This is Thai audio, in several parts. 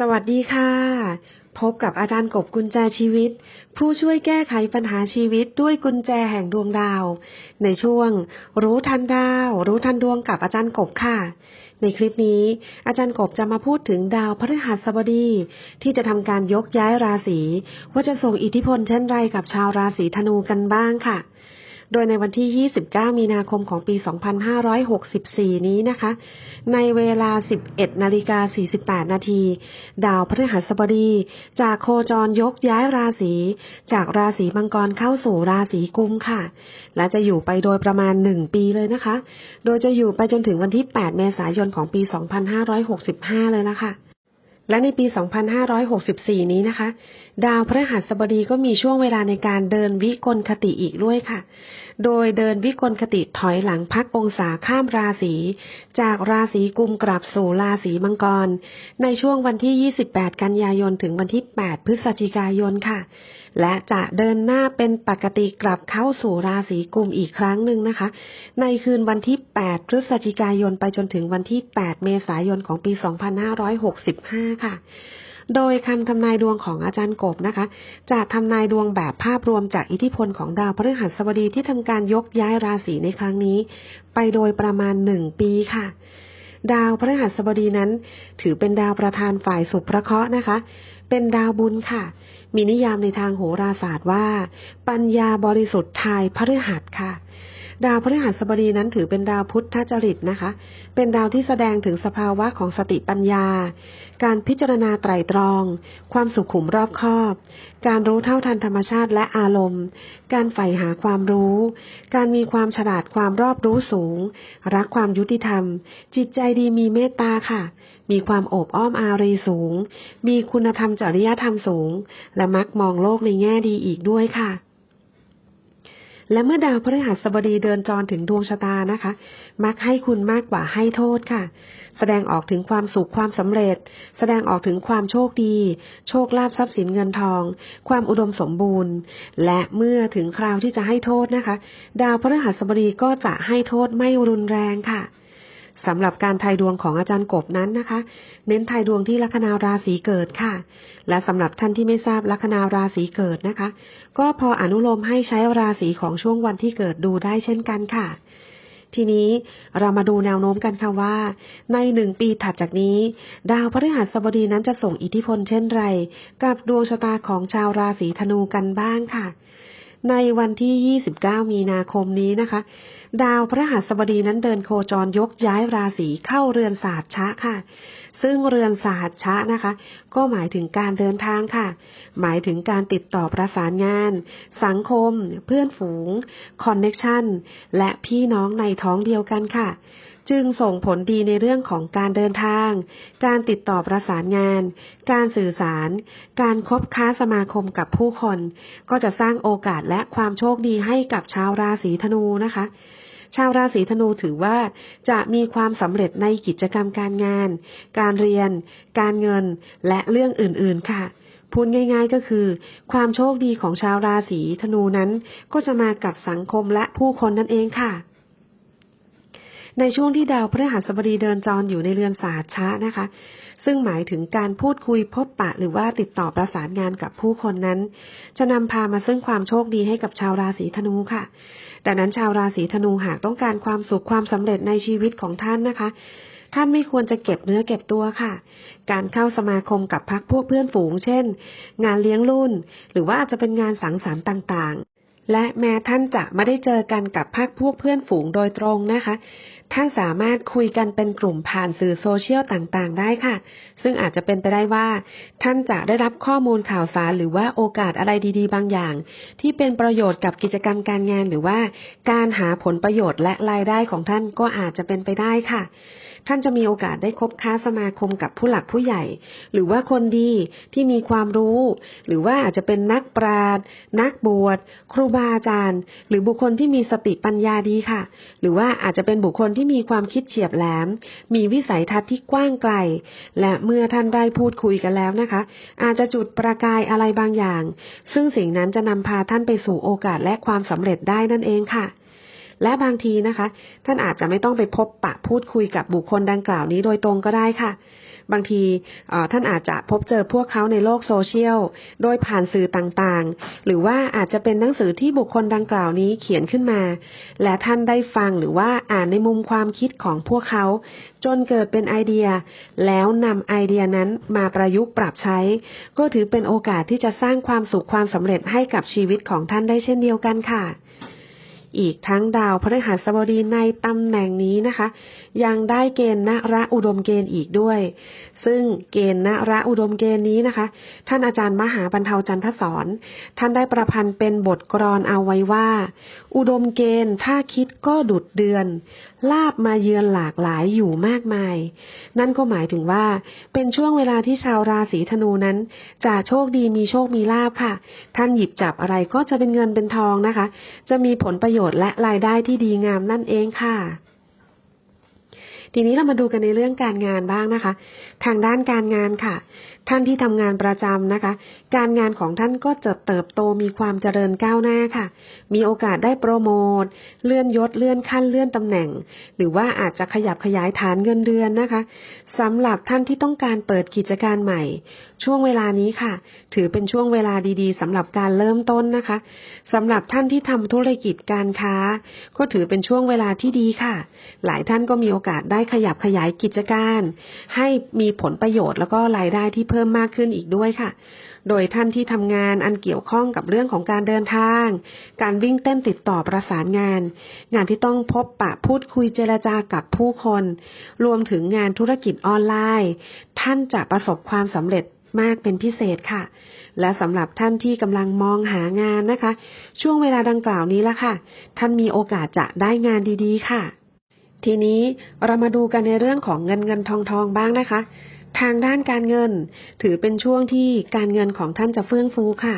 สวัสดีค่ะ พบกับอาจารย์กบกุญแจชีวิต ผู้ช่วยแก้ไขปัญหาชีวิตด้วยกุญแจแห่งดวงดาว ในช่วง รู้ทันดาว รู้ทันดวงกับอาจารย์กบค่ะ ในคลิปนี้ อาจารย์กบจะมาพูดถึงดาวพฤหัสบดี ที่จะทำการยกย้ายราศีว่าจะส่งอิทธิพลเช่นไรกับชาวราศีธนูกันบ้างค่ะ โดยในวันที่ 29 มีนาคมของปี 2564 นี้นะคะ ในเวลา 11 นาฬิกา 48 นาที ดาวพฤหัสบดี จากโคจรยกย้ายราศี จากราศีมังกรเข้าสู่ราศีกุมค่ะ และจะอยู่ไปโดยประมาณ 1 ปีเลยนะคะ โดยจะอยู่ไปจนถึงวันที่ 8 เมษายนของปี 2565 เลยนะคะ และในปี 2564 นี้นะคะ ดาวพฤหัสบดีก็มีช่วงเวลาในการเดินวิกลคติอีกด้วยค่ะ โดยเดินวิกลคติถอยหลังพักองศาข้ามราศี จากราศีกุมกลับสู่ราศีมังกร ในช่วงวันที่ 28 กันยายนถึงวันที่ 8 พฤศจิกายนค่ะ และจะเดินหน้าเป็นปกติกลับเข้าสู่ราศีกุมอีกครั้งหนึ่งนะคะ ในคืนวันที่ 8 พฤศจิกายนไปจนถึงวันที่ 8 เมษายนของปี 2565 ค่ะ โดยคำทำนายดวงของอาจารย์กบนะคะ จะทำนายดวงแบบภาพรวมจากอิทธิพลของดาวพฤหัสบดีที่ทำการยกย้ายราศีในครั้งนี้ ไปโดยประมาณหนึ่งปีค่ะ ดาวพฤหัสบดีนั้น ถือเป็นดาวประธานฝ่ายสุภเคราะห์นะคะ เป็นดาวบุญค่ะ มีนิยามในทางโหราศาสตร์ว่า ปัญญาบริสุทธิ์ทายพฤหัสค่ะ ดาวพฤหัสบดีนั้นถือเป็นดาวพุทธจริตนะคะ เป็นดาวที่แสดงถึงสภาวะของสติปัญญา การพิจารณาไตรตรอง ความสุขุมรอบคอบ การรู้เท่าทันธรรมชาติและอารมณ์ การใฝ่หาความรู้ การมีความฉลาดความรอบรู้สูง รักความยุติธรรม จิตใจดีมีเมตตาค่ะ มีความโอบอ้อมอารีสูง มีคุณธรรมจริยธรรมสูง และมักมองโลกในแง่ดีอีกด้วยค่ะ และเมื่อดาวพฤหัสบดีเดินจรถึงดวงชะตานะคะ มักให้คุณมากกว่าให้โทษค่ะ แสดงออกถึงความสุขความสำเร็จ แสดงออกถึงความโชคดี โชคลาภทรัพย์สินเงินทอง ความอุดมสมบูรณ์ และเมื่อถึงคราวที่จะให้โทษนะคะ ดาวพฤหัสบดีก็จะให้โทษไม่รุนแรงค่ะ สำหรับการทายดวงของอาจารย์กบนั้นนะคะ เน้นทายดวงที่ลัคนาราศีเกิดค่ะ และสำหรับท่านที่ไม่ทราบลัคนาราศีเกิดนะคะ ก็พออนุโลมให้ใช้ราศีของช่วงวันที่เกิดดูได้เช่นกันค่ะ ทีนี้เรามาดูแนวโน้มกันค่ะว่า ในหนึ่งปีถัดจากนี้ ดาวพฤหัสบดีนั้นจะส่งอิทธิพลเช่นไร กับดวงชะตาของชาวราศีธนูกันบ้างค่ะ ในวันที่ 29 มีนาคมนี้นะคะ ดาวพระหัสบดีนั้นเดินโคจรยกย้ายราศีเข้าเรือนศาสตร์ชะค่ะ ซึ่งเรือนศาสตร์ชะนะคะ ก็หมายถึงการเดินทางค่ะ หมายถึงการติดต่อประสานงาน สังคม เพื่อนฝูง คอนเน็ชันและพี่น้องในท้องเดียวกันค่ะ จึงส่งผลดีในเรื่องของการเดินทาง การติดต่อประสานงาน การสื่อสาร การคบค้าสมาคมกับผู้คน ก็จะสร้างโอกาสและความโชคดีให้กับชาวราศีธนูนะคะ ชาวราศีธนูถือว่าจะมีความสำเร็จในกิจกรรมการงาน การเรียน การเงิน และเรื่องอื่น ๆ ค่ะพูดง่ายๆก็คือ ความโชคดีของชาวราศีธนูนั้น ก็จะมากับสังคมและผู้คนนั่นเองค่ะ ในช่วงที่ดาวพฤหัสบดีเดินจรอยู่ในเรือนศาสตร์ช้านะคะ ซึ่งหมายถึงการพูดคุยพบปะหรือว่าติดต่อประสานงานกับผู้คนนั้น จะนำพามาซึ่งความโชคดีให้กับชาวราศีธนูค่ะดังนั้นชาวราศีธนูหากต้องการความสุขความสำเร็จในชีวิตของท่านนะคะท่านไม่ควรจะเก็บเนื้อเก็บตัวค่ะ การเข้าสมาคมกับพักพวกเพื่อนฝูง เช่น งานเลี้ยงรุ่น หรือว่าอาจจะเป็นงานสังสรรค์ต่าง และแม้ท่านจะไม่ได้เจอกันกับพักพวกเพื่อนฝูงโดยตรงนะคะ ท่านสามารถคุยกันเป็นกลุ่มผ่านสื่อโซเชียลต่างๆ ได้ค่ะ ซึ่งอาจจะเป็นไปได้ว่า ท่านจะได้รับข้อมูลข่าวสารหรือว่าโอกาสอะไรดีๆ บางอย่าง ที่เป็นประโยชน์กับกิจกรรมการงานหรือว่า การหาผลประโยชน์และรายได้ของท่านก็อาจจะเป็นไปได้ค่ะ ท่านจะมีโอกาสได้คบค้าสมาคมกับผู้หลักผู้ใหญ่ หรือว่าคนดีที่มีความรู้ หรือว่าอาจจะเป็นนักปราชญ์นักบวชครูบาอาจารย์ หรือบุคคลที่มีสติปัญญาดีค่ะ หรือว่าอาจจะเป็นบุคคลที่มีความคิดเฉียบแหลม มีวิสัยทัศน์ที่กว้างไกล และเมื่อท่านได้พูดคุยกันแล้วนะคะ อาจจะจุดประกายอะไรบางอย่าง ซึ่งสิ่งนั้นจะนำพาท่านไปสู่โอกาสและความสำเร็จได้นั่นเองค่ะ และบางทีนะคะ ท่านอาจจะไม่ต้องไปพบปะพูดคุยกับบุคคลดังกล่าวนี้โดยตรงก็ได้ค่ะ บางทีท่านอาจจะพบเจอพวกเขาในโลกโซเชียล โดยผ่านสื่อต่างๆ หรือว่าอาจจะเป็นหนังสือที่บุคคลดังกล่าวนี้เขียนขึ้นมา และท่านได้ฟังหรือว่าอ่านในมุมความคิดของพวกเขา จนเกิดเป็นไอเดีย แล้วนำไอเดียนั้นมาประยุกต์ปรับใช้ ก็ถือเป็นโอกาสที่จะสร้างความสุขความสำเร็จให้กับชีวิตของท่านได้เช่นเดียวกันค่ะ อีกทั้งดาวพฤหัสบดีในตำแหน่งนี้นะคะ ยังได้เกณฑ์นระอุดมเกณฑ์อีกด้วย ซึ่งเกณฑ์นระอุดมเกณฑ์นี้นะคะ ท่านอาจารย์มหาบรรเทาจันทสอนท่านได้ประพันธ์เป็นบทกรอนเอาไว้ว่า อุดมเกณฑ์ถ้าคิดก็ดุดเดือน ลาบมาเยือนหลากหลายอยู่มากมาย นั่นก็หมายถึงว่า เป็นช่วงเวลาที่ชาวราศีธนูนั้น จะโชคดีมีโชคมีลาบค่ะ ท่านหยิบจับอะไรก็จะเป็นเงินเป็นทองนะคะ จะมีผลประโยชน์และรายได้ที่ดีงามนั่นเองค่ะทีนี้เรามาดูกันในเรื่องการงานบ้างนะคะ ทางด้านการงานค่ะ ท่านที่ทำงานประจำนะคะ การงานของท่านก็จะเติบโตมีความเจริญก้าวหน้าค่ะ มีโอกาสได้โปรโมท เลื่อนยศเลื่อนขั้นเลื่อนตำแหน่ง หรือว่าอาจจะขยับขยายฐานเงินเดือนนะคะสำหรับท่านที่ต้องการเปิดกิจการใหม่ ช่วงเวลานี้ค่ะ ถือเป็นช่วงเวลาดีๆสำหรับการเริ่มต้นนะคะสำหรับท่านที่ทำธุรกิจการค้า ก็ถือเป็นช่วงเวลาที่ดีค่ะ หลายท่านก็มีโอกาสได้ขยับขยายกิจการ ให้มีผลประโยชน์แล้วก็รายได้ที่พิ่มมากขึ้นอีกด้วยค่ะ โดยท่านที่ทำงานอันเกี่ยวข้องกับเรื่องของการเดินทาง การวิ่งเต้นติดต่อประสานงาน งานที่ต้องพบปะพูดคุยเจรจากับผู้คน รวมถึงงานธุรกิจออนไลน์ ท่านจะประสบความสำเร็จมากเป็นพิเศษค่ะ และสำหรับท่านที่กำลังมองหางานนะคะ ช่วงเวลาดังกล่าวนี้ละค่ะ ท่านมีโอกาสจะได้งานดีๆ ค่ะ ทีนี้เรามาดูกันในเรื่องของเงินเงินทองทองบ้างนะคะ ทางด้านการเงิน ถือเป็นช่วงที่การเงินของท่านจะเฟื่องฟูค่ะ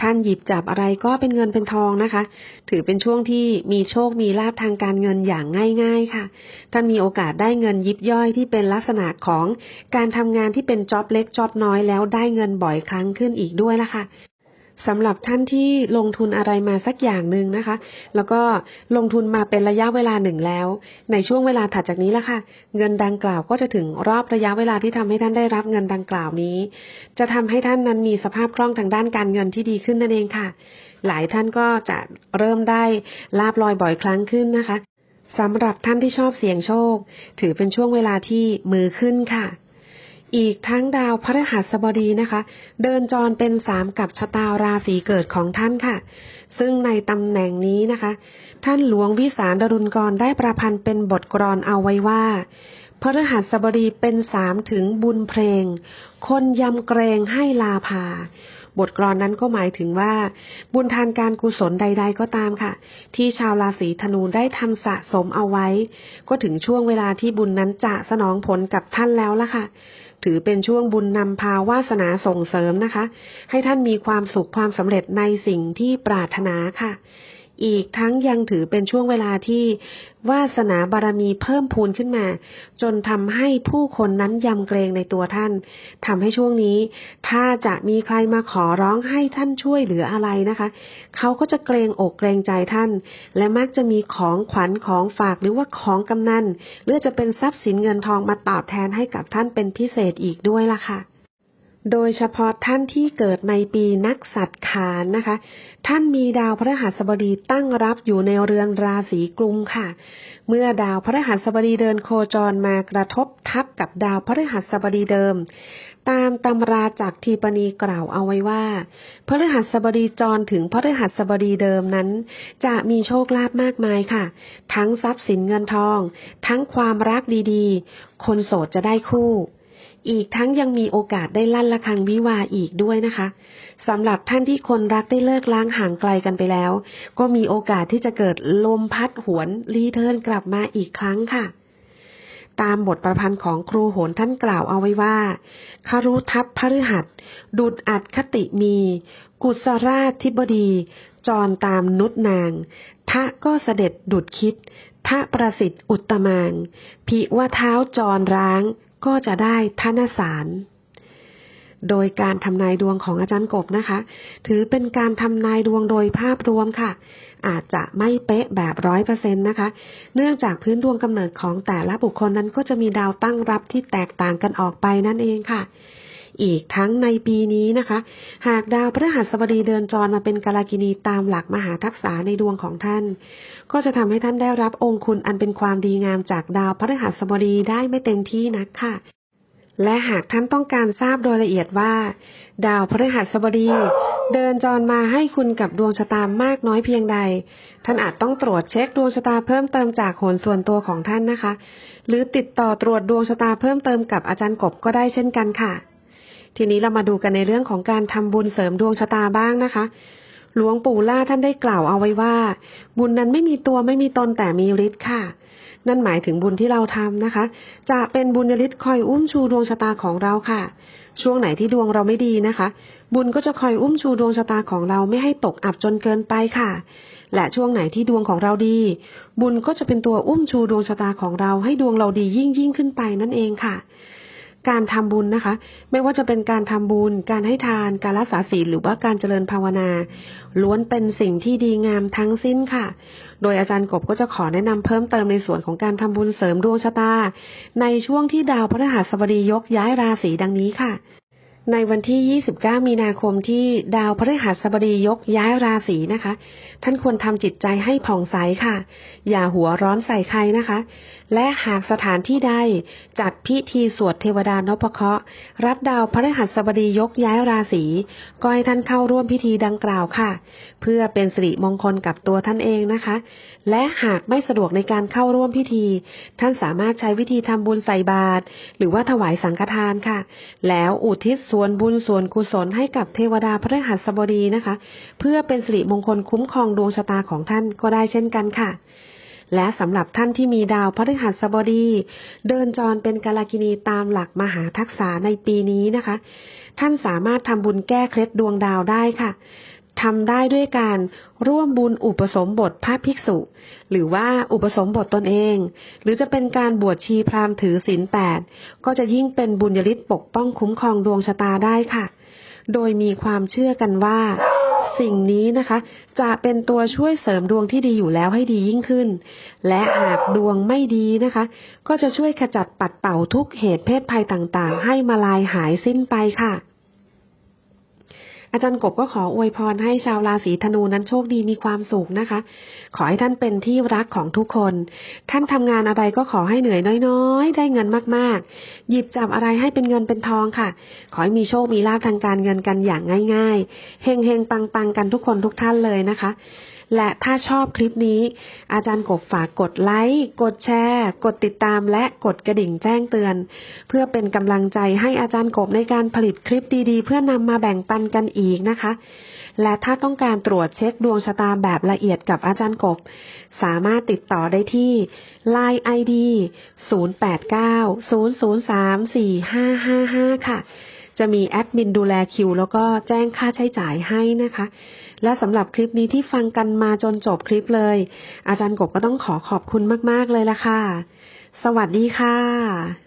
ท่านหยิบจับอะไรก็เป็นเงินเป็นทองนะคะ ถือเป็นช่วงที่มีโชคมีลาภทางการเงินอย่างง่าย ๆค่ะ ท่านมีโอกาสได้เงินยิบย่อยที่เป็นลักษณะของการทำงานที่เป็นจ็อบเล็กจ็อบน้อยแล้วได้เงินบ่อยครั้งขึ้นอีกด้วยละค่ะ สำหรับท่านที่ลงทุนอะไรมาสักอย่างหนึ่งนะคะ แล้วก็ลงทุนมาเป็นระยะเวลาหนึ่งแล้ว ในช่วงเวลาถัดจากนี้ละค่ะ เงินดังกล่าวก็จะถึงรอบระยะเวลาที่ทำให้ท่านได้รับเงินดังกล่าวนี้ จะทำให้ท่านนั้นมีสภาพคล่องทางด้านการเงินที่ดีขึ้นนั่นเองค่ะ หลายท่านก็จะเริ่มได้ลาบลอยบ่อยครั้งขึ้นนะคะสำหรับท่านที่ชอบเสี่ยงโชค ถือเป็นช่วงเวลาที่มือขึ้นค่ะ อีกทั้งดาวพฤหัสบดีนะคะ เดินจรเป็นสามกับชะตาราศีเกิดของท่านค่ะ ซึ่งในตำแหน่งนี้นะคะ ท่านหลวงวิสารดรุณกรได้ประพันธ์เป็นบทกลอนเอาไว้ว่าพฤหัสบดีเป็นสามถึงบุญเพลง คนยำเกรงให้ลาภาบทกลอนนั้นก็หมายถึงว่า บุญทานการกุศลใด ๆ ก็ตามค่ะ ที่ชาวราศีธนูได้ทำสะสมเอาไว้ ก็ถึงช่วงเวลาที่บุญนั้นจะสนองผลกับท่านแล้วล่ะค่ะ ถือเป็นช่วงบุญนำพาวาสนาส่งเสริมนะคะ ให้ท่านมีความสุขความสำเร็จในสิ่งที่ปรารถนาค่ะ อีกทั้งยังถือเป็นช่วงเวลาที่วาสนาบารมีเพิ่มพูนขึ้นมา จนทำให้ผู้คนนั้นยำเกรงในตัวท่านทำให้ช่วงนี้ ถ้าจะมีใครมาขอร้องให้ท่านช่วยเหลืออะไรนะคะ เขาก็จะเกรงอกเกรงใจท่าน และมักจะมีของขวัญของฝากหรือว่าของกำนันหรือจะเป็นทรัพย์สินเงินทองมาตอบแทนให้กับท่านเป็นพิเศษอีกด้วยล่ะค่ะ โดยเฉพาะท่านที่เกิดในปีนักสัตว์ขานนะคะ ท่านมีดาวพฤหัสบดีตั้งรับอยู่ในเรือนราศีกุมค่ะ เมื่อดาวพฤหัสบดีเดินโคจรมากระทบทับกับดาวพฤหัสบดีเดิม ตามตำราจากทีปณีกล่าวเอาไว้ว่าพฤหัสบดีจรถึงพฤหัสบดีเดิมนั้น จะมีโชคลาภมากมายค่ะ ทั้งทรัพย์สินเงินทอง ทั้งความรักดีๆ คนโสดจะได้คู่ อีกทั้งยังมีโอกาสได้ลั่นละคังวิวาอีกด้วยนะคะสำหรับท่านที่คนรักได้เลิกล้างห่างไกลกันไปแล้ว ก็มีโอกาสที่จะเกิดลมพัดหวนรีเทิร์นกลับมาอีกครั้งค่ะ ตามบทประพันธ์ของครูโหนท่านกล่าวเอาไว้ว่าคารุทัพพฤหัส ดุดอัดคติมี กุศราชธิบดี จรตามนุษนาง ทะก็เสด็จดุดคิดทะประสิทธิ์อุตมางพิว่าเท้าจรร้าง ก็จะได้ทนสารโดยการทำนายดวงของอาจารย์กบนะคะ ถือเป็นการทำนายดวงโดยภาพรวมค่ะ อาจจะไม่เป๊ะแบบร้อยเปอร์เซ็นต์นะคะ เนื่องจากพื้นดวงกำเนิดของแต่ละบุคคลนั้นก็จะมีดาวตั้งรับที่แตกต่างกันออกไปนั่นเองค่ะ อีกทั้งในปีนี้นะคะ หากดาวพฤหัสบดีเดินจรมาเป็นกาลากินีตามหลักมหาทักษะในดวงของท่าน ก็จะทำให้ท่านได้รับองค์คุณอันเป็นความดีงามจากดาวพฤหัสบดีได้ไม่เต็มที่นักค่ะ และหากท่านต้องการทราบโดยละเอียดว่า ดาวพฤหัสบดี เดินจรมาให้คุณกับดวงชะตามากน้อยเพียงใด ท่านอาจต้องตรวจเช็คดวงชะตาเพิ่มเติมจากโหนส่วนตัวของท่านนะคะ หรือติดต่อตรวจดวงชะตาเพิ่มเติมกับอาจารย์กบก็ได้เช่นกันค่ะ ทีนี้เรามาดูกันในเรื่องของการทำบุญเสริมดวงชะตาบ้างนะคะ หลวงปู่ล่าท่านได้กล่าวเอาไว้ว่า บุญนั้นไม่มีตัวไม่มีตนแต่มีฤทธิ์ค่ะ นั่นหมายถึงบุญที่เราทำนะคะ จะเป็นบุญฤทธิ์คอยอุ้มชูดวงชะตาของเราค่ะ ช่วงไหนที่ดวงเราไม่ดีนะคะ บุญก็จะคอยอุ้มชูดวงชะตาของเราไม่ให้ตกอับจนเกินไปค่ะ และช่วงไหนที่ดวงของเราดี บุญก็จะเป็นตัวอุ้มชูดวงชะตาของเราให้ดวงเราดียิ่งยิ่งขึ้นไปนั่นเองค่ะ การทำบุญนะคะ ไม่ว่าจะเป็นการทำบุญ การให้ทาน การรักษาศีลหรือว่าการเจริญภาวนา ล้วนเป็นสิ่งที่ดีงามทั้งสิ้นค่ะ โดยอาจารย์กบก็จะขอแนะนำเพิ่มเติมในส่วนของการทำบุญเสริมดวงชะตา ในช่วงที่ดาวพฤหัสบดียกย้ายราศีดังนี้ค่ะ ในวันที่ 29 มีนาคมที่ดาวพฤหัสบดียกย้ายราศีนะคะ ท่านควรทำจิตใจให้ผ่องใสค่ะ อย่าหัวร้อนใส่ใครนะคะ และหากสถานที่ใดจัดพิธีสวดเทวดานพเคราะห์รับดาวพฤหัสบดียกย้ายราศีก็ให้ท่านเข้าร่วมพิธีดังกล่าวค่ะ เพื่อเป็นสิริมงคลกับตัวท่านเองนะคะ และหากไม่สะดวกในการเข้าร่วมพิธี ท่านสามารถใช้วิธีทำบุญใส่บาตรหรือว่าถวายสังฆทานค่ะ แล้วอุทิศส่วนบุญส่วนกุศลให้กับเทวดาพฤหัสบดีนะคะ เพื่อเป็นสิริมงคลคุ้มครองดวงชะตาของท่านก็ได้เช่นกันค่ะ และสำหรับท่านที่มีดาวพฤหัสบดี เดินจรเป็นกาลกินีตามหลักมหาทักษะในปีนี้นะคะ ท่านสามารถทำบุญแก้เคล็ดดวงดาวได้ค่ะ ทำได้ด้วยการร่วมบุญอุปสมบทพระภิกษุ หรือว่าอุปสมบทตนเอง หรือจะเป็นการบวชชีพราหมณ์ถือศีลแปดก็จะยิ่งเป็นบุญยฤทธิ์ปกป้องคุ้มครองดวงชะตาได้ค่ะ โดยมีความเชื่อกันว่า สิ่งนี้นะคะ จะเป็นตัวช่วยเสริมดวงที่ดีอยู่แล้วให้ดียิ่งขึ้น และหากดวงไม่ดีนะคะ ก็จะช่วยขจัดปัดเป่าทุกเหตุเพศภัยต่างๆ ให้มาลายหายสิ้นไปค่ะ อาจารย์กบก็ขออวยพรให้ชาวราศีธนูนั้นโชคดีมีความสุขนะคะ ขอให้ท่านเป็นที่รักของทุกคน ท่านทำงานอะไรก็ขอให้เหนื่อยน้อยๆ ได้เงินมากๆ หยิบจับอะไรให้เป็นเงินเป็นทองค่ะ ขอให้มีโชคมีลาภทางการเงินกันอย่างง่าย ๆ เฮงเฮงปังปังๆกันทุกคนทุกท่านเลยนะคะ และถ้าชอบคลิปนี้ อาจารย์กบฝากกดไลค์ กดแชร์ กดติดตามและกดกระดิ่งแจ้งเตือน เพื่อเป็นกำลังใจให้อาจารย์กบในการผลิตคลิปดีๆ เพื่อนำมาแบ่งปันกันอีกนะคะ และถ้าต้องการตรวจเช็คดวงชะตาแบบละเอียดกับอาจารย์กบ สามารถติดต่อได้ที่ Line ID 0890034555 ค่ะจะมีแอดมินดูแลคิว แล้วก็แจ้งค่าใช้จ่ายให้นะคะ และสำหรับคลิปนี้ที่ฟังกันมาจนจบคลิปเลย อาจารย์กบก็ต้องขอขอบคุณมาก ๆ เลยละค่ะ สวัสดีค่ะ